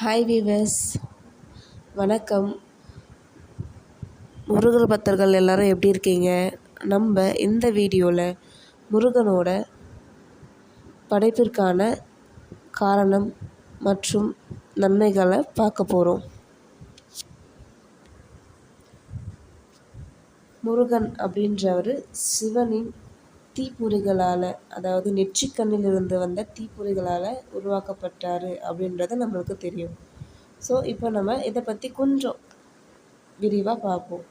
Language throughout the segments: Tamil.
ஹாய் வீவர்ஸ் வணக்கம். முருகர் பக்தர்கள் எல்லாரும் எப்படி இருக்கீங்க? நம்ம இந்த வீடியோவில் முருகனோட படைப்பிற்கான காரணம் மற்றும் நன்மைகளை பார்க்க போகிறோம் முருகன் அப்படின்றவர் சிவனின் தீப்பொறிகளால் அதாவது நெற்றிக்கண்ணிலிருந்து வந்த தீப்பொறிகளால் உருவாக்கப்பட்டார் அப்படின்றது நம்மளுக்கு தெரியும். ஸோ இப்போ நம்ம இதை பற்றி கொஞ்சம் விரிவாக பார்ப்போம்.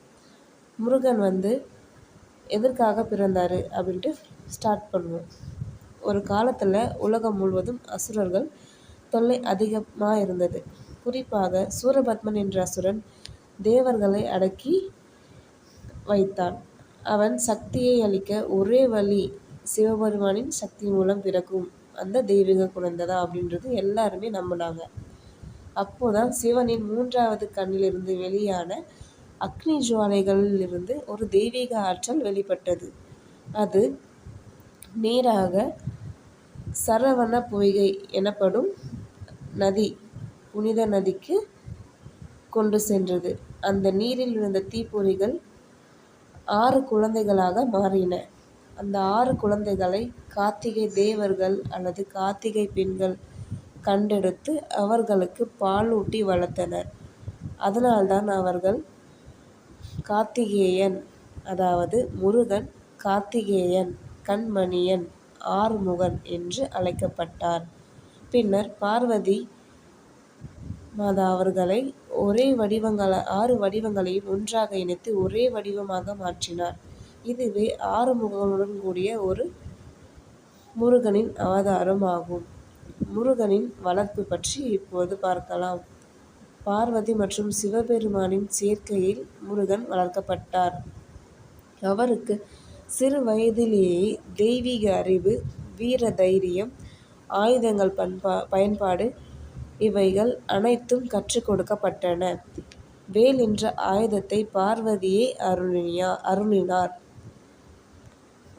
முருகன் வந்து எதற்காக பிறந்தார் அப்படின்ட்டு ஸ்டார்ட் பண்ணுவோம். ஒரு காலத்தில் உலகம் முழுவதும் அசுரர்கள் தொல்லை அதிகமாக இருந்தது. குறிப்பாக சூரபத்மன் என்ற அசுரன் தேவர்களை அடக்கி வைத்தான். அவன் சக்தியை அளிக்க ஒரே வழி சிவபெருமானின் சக்தி மூலம் பிறக்கும். அந்த தெய்வீக குழந்தை தான் அப்படின்றது எல்லாருமே நம்பினாங்க. அப்போதான் சிவனின் மூன்றாவது கண்ணிலிருந்து வெளியான அக்னி ஜுவாலைகளிலிருந்து ஒரு தெய்வீக ஆற்றல் வெளிப்பட்டது. அது நேராக சரவண பொய்கை எனப்படும் நதி புனித நதிக்கு கொண்டு சென்றது. அந்த நீரில் இருந்த தீப்பொறிகள் ஆறு குழந்தைகளாக மாறின. அந்த ஆறு குழந்தைகளை கார்த்திகை தேவர்கள் அல்லது கார்த்திகை பெண்கள் கண்டெடுத்து அவர்களுக்கு பாலூட்டி வளர்த்தனர். அதனால்தான் அவர்கள் கார்த்திகேயன் அதாவது முருகன் கார்த்திகேயன் கண்மணியன் ஆறுமுகன் என்று அழைக்கப்பட்டார். பின்னர் பார்வதி மாதா அவர்களை ஒரே வடிவங்களை ஆறு வடிவங்களையும் ஒன்றாக இணைத்து ஒரே வடிவமாக மாற்றினார். இதுவே ஆறு முகங்களுடன் கூடிய ஒரு முருகனின் அவதாரம் ஆகும் முருகனின் வளர்ப்பு பற்றி இப்போது பார்க்கலாம். பார்வதி மற்றும் சிவபெருமானின் சேர்க்கையில் முருகன் வளர்க்கப்பட்டார். அவருக்கு சிறு வயதிலேயே தெய்வீக அறிவு வீர தைரியம் ஆயுதங்கள் பண்பா பயன்பாடு இவைகள் அனைத்தும் கற்றுக் கொடுக்கப்பட்டன. வேல் என்ற ஆயுதத்தை பார்வதியே அருளியா அருளினார்.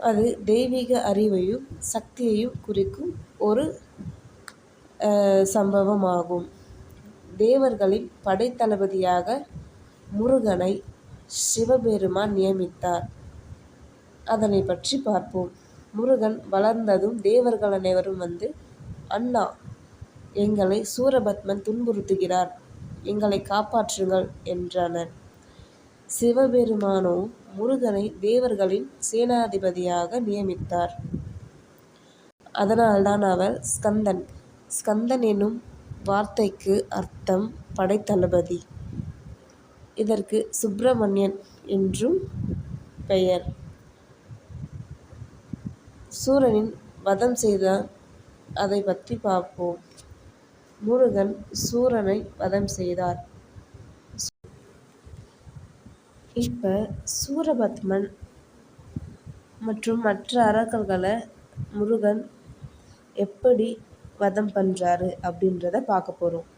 அது தெய்வீக அறிவையும் சக்தியையும் குறிக்கும் ஒரு சம்பவமாகும். தேவர்களின் படைத்தளபதியாக முருகனை சிவபெருமான் நியமித்தார். அதனை பற்றி பார்ப்போம். முருகன் வளர்ந்ததும் தேவர்கள் அனைவரும் வந்து அண்ணா எங்களை சூரபத்மன் துன்புறுத்துகிறார். எங்களை காப்பாற்றுங்கள் என்றனர். சிவபெருமானோ முருகனை தேவர்களின் சேனாதிபதியாக நியமித்தார். அதனால்தான் அவர் ஸ்கந்தன். ஸ்கந்தன் என்னும் வார்த்தைக்கு அர்த்தம் படைத்தளபதி. இதற்கு சுப்பிரமணியன் என்றும் பெயர். சூரனின் வதம் செய்த அதை பற்றி பார்ப்போம். முருகன் சூரனை வதம் செய்தார். இப்போ சூரபத்மன் மற்றும் மற்ற அரக்கர்களை முருகன் எப்படி வதம் பண்ணுறாரு அப்படின்றத பார்க்க போகிறோம்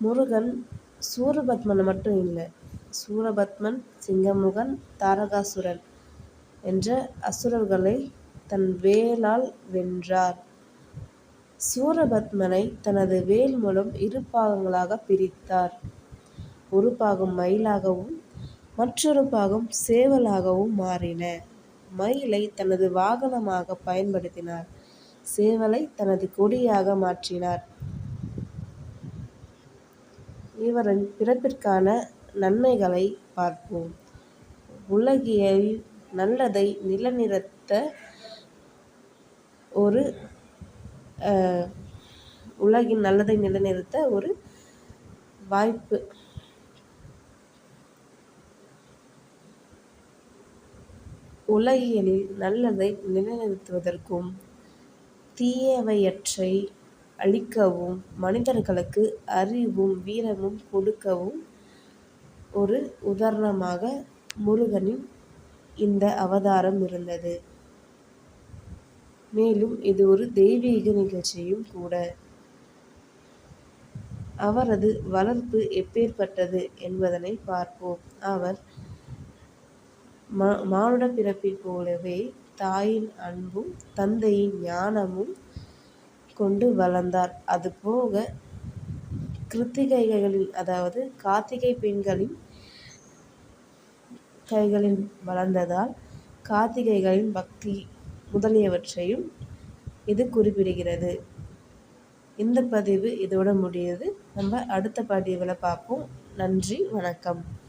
முருகன் சூரபத்மனை மட்டும் இல்லை சூரபத்மன் சிங்கமுகன் தாரகாசுரன் என்ற அசுரர்களை தன் வேலால் வென்றார். சூரபத்மனை தனது வேல் மூலம் இரு பாகங்களாக பிரித்தார். ஒரு பாகம் மயிலாகவும் மற்றொரு பாகம் சேவலாகவும் மாறின. மயிலை தனது வாகனமாக பயன்படுத்தினார். சேவலை தனது கொடியாக மாற்றினார். இவரின் பிறப்பிற்கான நன்மைகளை பார்ப்போம். உலகியல் நல்லதை நிலநிறுத்த ஒரு உலகின் நல்லதை நிலைநிறுத்த ஒரு வாய்ப்பு. உலகியலில் நல்லதை நிலைநிறுத்துவதற்கும் தீயவையற்றை அழிக்கவும் மனிதர்களுக்கு அறிவும் வீரமும் கொடுக்கவும் ஒரு உதாரணமாக முருகனின் இந்த அவதாரம் இருந்தது. மேலும் இது ஒரு தெய்வீக நிகழ்ச்சியும் கூட. அவரது வளர்ப்பு எப்பேற்பட்டது என்பதனை பார்ப்போம். அவர் மா மானுட பிறப்பைப் போலவே தாயின் அன்பும் தந்தையின் ஞானமும் கொண்டு வளர்ந்தார். அதுபோக கிருத்திகைகளில் அதாவது கார்த்திகை பெண்களின் கைகளில் வளர்ந்ததால் கார்த்திகைகளின் பக்தி முதலியவற்றையும் இது குறிப்பிடுகிறது. இந்த பதிவு இதோட முடியுது. நம்ம அடுத்த பதிவில் பார்ப்போம். நன்றி வணக்கம்.